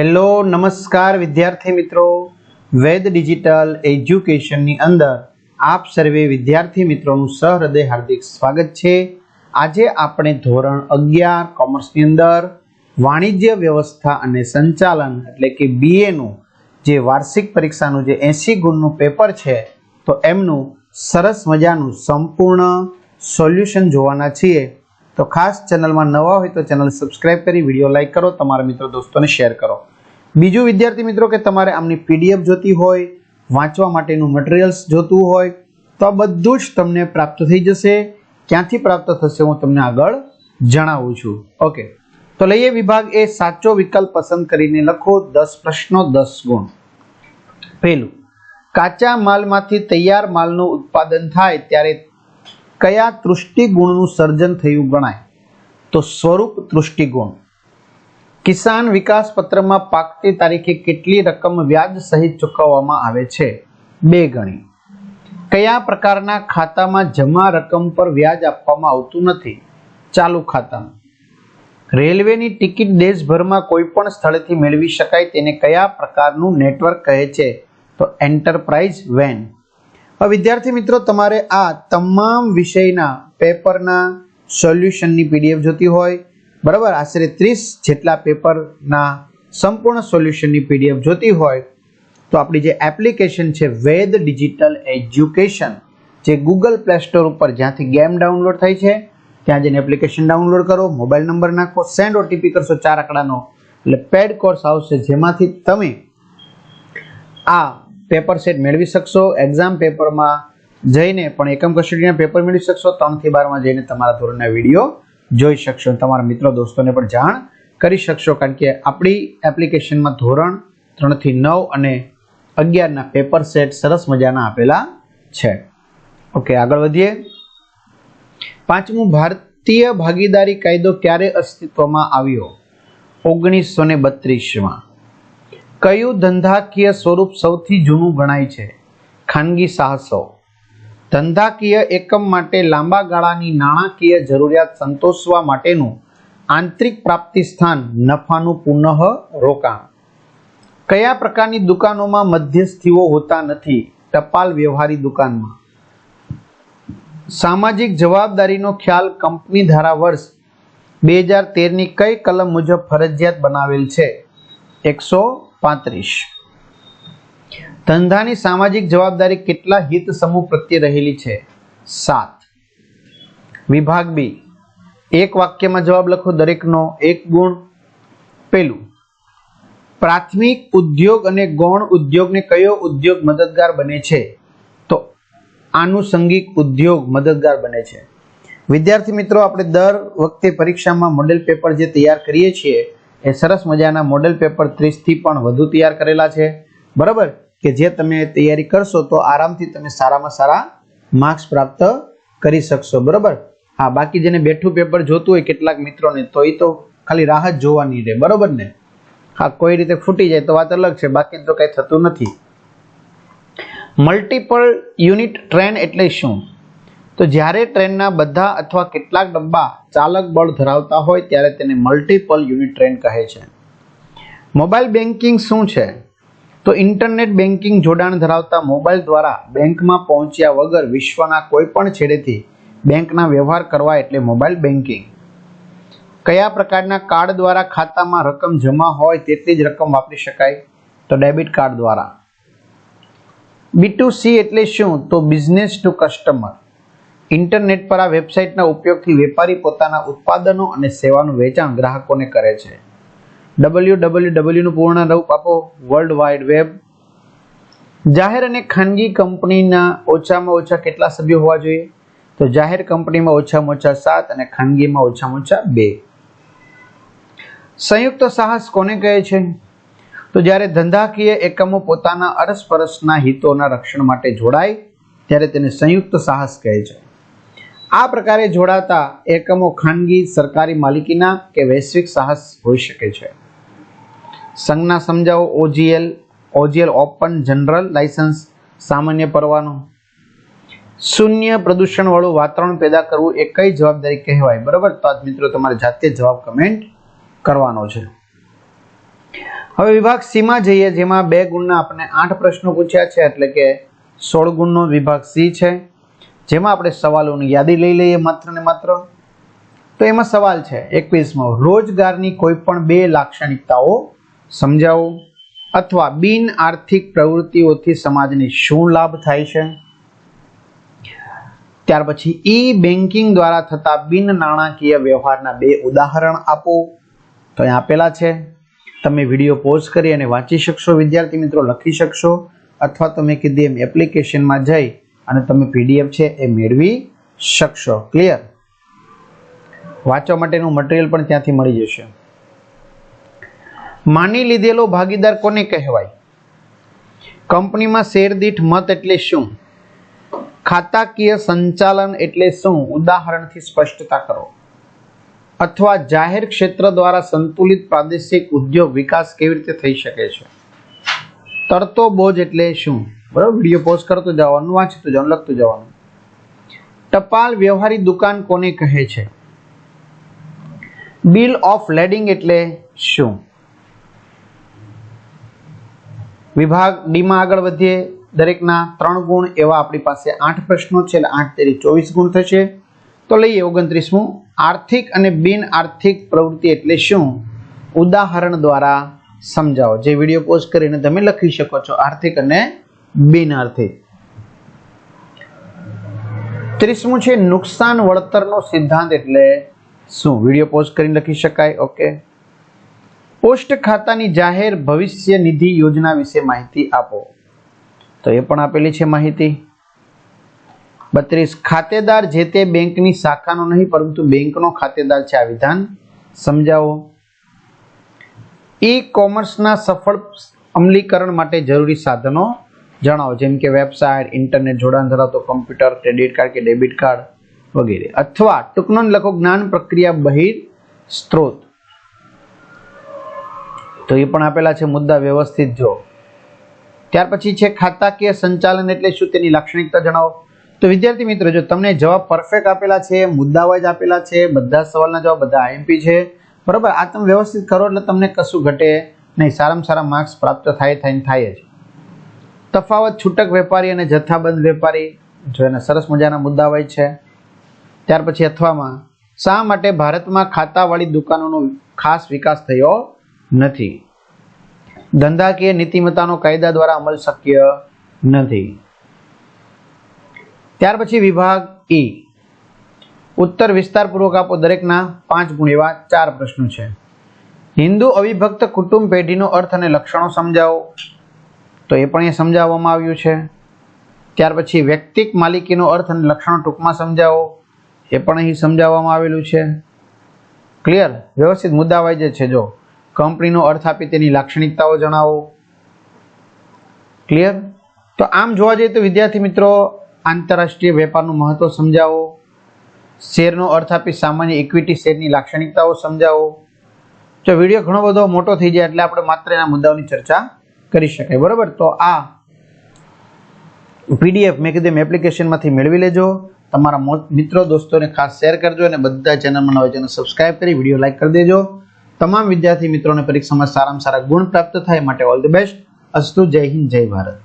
Hello, નમસ્કાર વિદ્યાર્થી મિત્રો. વેદ ડિજિટલ એજ્યુકેશનની અંદર આપ સર્વે વિદ્યાર્થી મિત્રોનું સહૃદય હાર્દિક સ્વાગત છે. આજે આપણે ધોરણ અગિયાર કોમર્સની અંદર વાણિજ્ય વ્યવસ્થા અને સંચાલન એટલે કે બીએનું જે વાર્ષિક પરીક્ષાનું જે એંસી ગુણનું પેપર છે, તો એમનું સરસ મજાનું સંપૂર્ણ સોલ્યુશન જોવાના છીએ. તો ખાસ ચેનલમાં નવા હોય તો ચેનલ સબસ્ક્રાઇબ કરી, વીડિયો લાઇક કરો, તમારા મિત્રો, દોસ્તોને શેર કરો. બીજું વિદ્યાર્થી મિત્રો કે તમારે આમની પીડીએફ જોતી હોય, વાંચવા માટેનું મટીરિયલ્સ જોતું હોય, તો આ બધું જ તમને પ્રાપ્ત થઈ જશે. ક્યાંથી પ્રાપ્ત થશે હું તમને આગળ જણાવું છું. ઓકે તો લઈએ વિભાગ એ સાચો વિકલ્પ પસંદ કરીને લખો દસ પ્રશ્નો, દસ ગુણ. પહેલું, કાચા માલમાંથી તૈયાર માલનું ઉત્પાદન થાય ત્યારે કયા તૃષ્ટિગુણનું સર્જન થયું ગણાય? તો સ્વરૂપ તૃષ્ટિગુણ. કિસાન વિકાસ પત્રમાં પાકતી તારીખે કેટલી રકમ વ્યાજ સહિત ચૂકવવામાં આવે છે? બે ગણી. કયા પ્રકારના ખાતામાં જમા રકમ પર વ્યાજ આપવામાં આવતું નથી? ચાલુ ખાતામાં રેલવેની ટિકિટ દેશભરમાં કોઈ પણ સ્થળેથી મેળવી શકાય તેને કયા પ્રકારનું નેટવર્ક કહે છે? તો એન્ટરપ્રાઇઝ વેન. વિદ્યાર્થી મિત્રો, તમારે આ તમામ વિષયના પેપરના સોલ્યુશનની પીડીએફ જોતી હોય બરાબર? આશરે ત્રીસ જેટલા પેપરના સંપૂર્ણ સોલ્યુશનની પીડીએફ જોતી હોય તો આપણી જે એપ્લિકેશન છે વેદ ડિજિટલ એજ્યુકેશન, જે ગૂગલ પ્લે સ્ટોર ઉપર જ્યાંથી ગેમ ડાઉનલોડ થાય છે, ત્યાં જઈને એપ્લિકેશન ડાઉનલોડ કરો, મોબાઈલ નંબર નાખો, સેન્ડ ઓટીપી કરશો ચાર આંકડાનો. એટલે પેડ કોર્સ આવશે જેમાંથી તમે આ પેપર સેટ મેળવી શકશો, એક્ઝામ પેપરમાં જઈને પણ એકમ કસ્ટડીના પેપર મેળવી શકશો, ત્રણથી બારમાં જઈને તમારા ધોરણના વીડિયો જોઈ શકશો તમારા મિત્રો દોસ્તોને પણ જાણ કરી શકશો, કારણ કે આપણી એપ્લિકેશનમાં ધોરણ ત્રણથી નવ અને અગિયારના પેપર સેટ સરસ મજાના આપેલા છે. ઓકે આગળ વધીએ. પાંચમું, ભારતીય ભાગીદારી કાયદો ક્યારે અસ્તિત્વમાં આવ્યો? ઓગણીસો ને બત્રીસમાં. કયું ધંધાકીય સ્વરૂપ સૌથી જૂનું ગણાય છે? ખાનગી સાહસો. ધંધાકીય એકમ માટે લાંબા ગાળાની નાણાકીય જરૂરિયાત સંતોષવા માટેનું આંતરિક પ્રાપ્તિ સ્થાન નફાનું પુનઃ રોકાણ. કયા પ્રકારની દુકાનોમાં મધ્યસ્થીઓ હોતા નથી? ટપાલ વ્યવહારી દુકાનમાં. સામાજિક જવાબદારીનો ખ્યાલ કંપની ધારા વર્ષ બે હજાર તેરની કઈ કલમ મુજબ ફરજિયાત બનાવેલ છે? એકસો પાંત્રીસ. ધંધાની સામાજિક જવાબદારી કેટલા હિત સમૂહ પ્રત્યે રહેલી છે? સાત. વિભાગ બી. એક વાક્યમાં જવાબ લખો દરેકનો એક ગુણ. પેલું. પ્રાથમિક ઉદ્યોગ અને ગૌણ ઉદ્યોગને કયો ઉદ્યોગ મદદગાર બને છે? તો આનુષંગિક ઉદ્યોગ મદદગાર બને છે. વિદ્યાર્થી મિત્રો, આપણે દર વખતે પરીક્ષામાં મોડેલ પેપર જે તૈયાર કરીએ છીએ, એ સરસ મજાના મોડેલ પેપર ત્રીસથી પણ વધુ તૈયાર કરેલા છે. બરાબર? કે જે તમે તૈયારી કરશો તો આરામથી તમે સારામાં સારા માર્ક્સ પ્રાપ્ત કરી શકશો, બરાબર? હા, બાકી જેને બેઠું પેપર જોતું હોય કેટલાક મિત્રોને, તો એ તો ખાલી રાહ જ જોવાની રહે, બરાબર ને? હા, કોઈ રીતે ફૂટી જાય તો વાત અલગ છે બાકી તો કંઈ થતું નથી. મલ્ટિપલ યુનિટ ટ્રેન એટલે શું? તો જ્યારે ટ્રેનના બધા અથવા કેટલાક ડબ્બા ચાલક બળ ધરાવતા હોય, ત્યારે તેને મલ્ટિપલ યુનિટ ટ્રેન કહે છે. મોબાઈલ બેન્કિંગ શું છે? તો ઇન્ટરનેટ બેન્કિંગ જોડાણ ધરાવતા મોબાઈલ દ્વારા બેંકમાં પહોંચ્યા વગર વિશ્વના કોઈ પણ છેડેથી બેંકના વ્યવહાર કરવા એટલે મોબાઈલ બેન્કિંગ કયા પ્રકારના કાર્ડ દ્વારા ખાતામાં રકમ જમા હોય તેટલી જ રકમ વાપરી શકાય? તો ડેબિટ કાર્ડ દ્વારા. બી ટુ સી એટલે શું? તો બિઝનેસ ટુ કસ્ટમર. ઇન્ટરનેટ પર આ વેબસાઇટના ઉપયોગથી વેપારી પોતાના ઉત્પાદનો અને સેવાનું વેચાણ ગ્રાહકોને કરે છે. ડબલ્યુ ડબલ્યુ પૂર્ણ રૂપ આપો વર્લ્ડ વાઇડ વેબ જાહેર અને ખાનગી કંપનીના ઓછામાં ઓછા કેટલા સભ્યો હોવા જોઈએ? તો જાહેર કંપનીમાં ઓછામાં ઓછા સાત અને ખાનગીમાં ઓછામાં ઓછા બે. સંયુક્ત સાહસ કોને કહે છે? તો જ્યારે ધંધાકીય એકમો પોતાના અરસપરસના હિતોના રક્ષણ માટે જોડાય, ત્યારે તેને સંયુક્ત સાહસ કહે છે. આ પ્રકારે જોડાતા એકમો ખાનગી સરકારી માલિકીના કે વૈશ્વિક સાહસ હોઈ શકે છે. સંઘના સમજાવો OGL OGL open general licence સામાન્ય પરવાનો. શૂન્ય પ્રદૂષણવાળું વાતાવરણ પેદા કરવું એ કઈ જવાબદારી કહેવાય? બરાબર? તો આજ મિત્રો તમારે જાતે જવાબ કમેન્ટ કરવાનો છે. હવે વિભાગ સીમાં જઈએ, જેમાં બે ગુણના આપણે આઠ પ્રશ્નો પૂછ્યા છે, એટલે કે સોળ ગુણનો વિભાગ સી છે. જેમાં આપણે સવાલોની યાદી લઈ લઈએ માત્ર ને માત્ર. તો એમાં સવાલ છે, એકવીસમો. રોજગારની કોઈ પણ બે લાક્ષણિકતાઓ સમજાવો? અથવા બિન આર્થિક પ્રવૃત્તિઓથી સમાજને શું લાભ થાય છે? ત્યાર પછી ઈ બેન્કિંગ દ્વારા થતા બિન નાણાકીય વ્યવહારના બે ઉદાહરણ આપો. તો અહીં આપેલા છે. તમે વીડિયો પોઝ કરી અને વાંચી શકશો, વિદ્યાર્થી મિત્રો, લખી શકશો, અથવા તમે કીધી એમ એપ્લિકેશનમાં જઈ અને તમે પીડીએફ છે એ મેળવી શકશો. ક્લિયર વાંચવા માટેનું મટીરિયલ પણ ત્યાંથી મળી જશે. માની લીધેલો ભાગીદાર કોને કહેવાય? કંપનીમાં શેર દીઠ મત એટલે શું? ખાતાકીય સંચાલન એટલે શું? ઉદાહરણથી સ્પષ્ટતા કરો. અથવા જાહેર ક્ષેત્ર દ્વારા સંતુલિત પ્રાદેશિક ઉદ્યોગ વિકાસ કેવી રીતે થઈ શકે છે? તરતો બોજ એટલે શું? બરાબર? વીડિયો પોઝ કરતો જવાનું, વાંચતું જવાનું, લખતું જવાનું. ટપાલ વ્યવહારી દુકાન કોને કહે છે? બિલ ઓફ લેડિંગ એટલે શું? વિભાગ ડીમાં આગળ વધીએ. દરેકના ત્રણ ગુણ એવા આપણી પાસે આઠ પ્રશ્નો છે એટલે આઠ તેરી ચોવીસ ગુણ થશે. તો લઈએ ઓગણત્રીસમું. આર્થિક અને બિન આર્થિક પ્રવૃત્તિ એટલે શું? ઉદાહરણ દ્વારા સમજાવો. જે વીડિયો પોઝ કરીને તમે લખી શકો છો, આર્થિક અને બિન આર્થિક. ત્રીસમું છે નુકસાન વળતરનો સિદ્ધાંત એટલે શું? વીડિયો પોઝ કરીને લખી શકાય, ઓકે. પોસ્ટ ખાતાની જાહેર ભવિષ્ય નિધિ યોજના વિશે માહિતી આપો. તો એ પણ આપેલી છે માહિતી. બત્રીસ, ખાતેદાર જે તે બેંકની શાખાનો નહીં, પરંતુ બેંકનો ખાતેદાર છે આ વિધાન. સમજાવો. ઈ કોમર્સના સફળ અમલીકરણ માટે જરૂરી સાધનો જણાવો, જેમ કે વેબસાઇટ, ઇન્ટરનેટ, જોડાણ ધરાવતો કમ્પ્યુટર, ક્રેડિટ કાર્ડ કે ડેબિટ કાર્ડ વગેરે. અથવા ટૂંકનો લખો જ્ઞાન પ્રક્રિયા બહિર સ્ત્રોત. તો એ પણ આપેલા છે મુદ્દા વ્યવસ્થિત જો. ત્યાર પછી છે ખાતાકીય સંચાલન એટલે શું તેની લાક્ષણિકતા જણાવો. તો વિદ્યાર્થી મિત્રો, જો તમને જવાબ પરફેક્ટ આપેલા છે મુદ્દા વાઇઝ આપેલા છે, બધા સવાલના જવાબ બધા આઈએમપી છે, બરાબર? આ તમે વ્યવસ્થિત કરો એટલે તમને કશું ઘટે નહીં. સારામાં સારા માર્ક્સ પ્રાપ્ત થાય થાય થાય જ. તફાવત, છૂટક વેપારી અને જથ્થાબંધ વેપારી. જો એને સરસ મજાના મુદ્દા હોય છે. ત્યાર પછી અથવામાં, શા માટે ભારતમાં ખાતાવાળી દુકાનોનો ખાસ વિકાસ થયો? નથી. ધંધાકીય નીતિમત્તાનો કાયદા દ્વારા અમલ શક્ય નથી. ત્યાર પછી વિભાગ ઈ ઉત્તર વિસ્તારપૂર્વક આપો દરેકના પાંચ ગુણ એવા ચાર પ્રશ્નો છે. હિન્દુ અવિભક્ત કુટુંબ પેઢીનો અર્થ અને લક્ષણો સમજાવો. તો એ પણ એ સમજાવવામાં આવ્યું છે. ત્યાર પછી વ્યક્તિક માલિકીનો અર્થ અને લક્ષણો ટૂંકમાં સમજાવો. એ પણ અહીં સમજાવવામાં આવેલું છે. ક્લિયર? વ્યવસ્થિત મુદ્દા વાઇઝ છે, જો. કંપનીનો અર્થ આપી તેની લાક્ષણિકતાઓ જણાવો. ક્લિયર તો આમ જોવા જઈએ તો વિદ્યાર્થી મિત્રો, આંતરરાષ્ટ્રીય વેપારનું મહત્વ સમજાવો. શેરનો અર્થ આપી સામાન્ય ઇક્વિટી શેરની લાક્ષણિકતાઓ સમજાવો. જો વીડિયો ઘણો બધો મોટો થઈ જાય એટલે આપણે માત્ર એના મુદ્દાઓની ચર્ચા કરી શકાય. બરાબર? તો આ પીડીએફ મેં કીધું એપ્લિકેશનમાંથી મેળવી લેજો. તમારા મિત્રો, દોસ્તોને ખાસ શેર કરજો અને બધા ચેનલમાં નવા ચેનલ સબસ્ક્રાઈબ કરી, વીડિયો લાઈક કરી દેજો. તમામ વિદ્યાર્થી મિત્રોને પરીક્ષામાં સારામાં સારા ગુણ પ્રાપ્ત થાય માટે ઓલ ધ બેસ્ટ. અસ્તુ, જય હિન્દ, જય ભારત.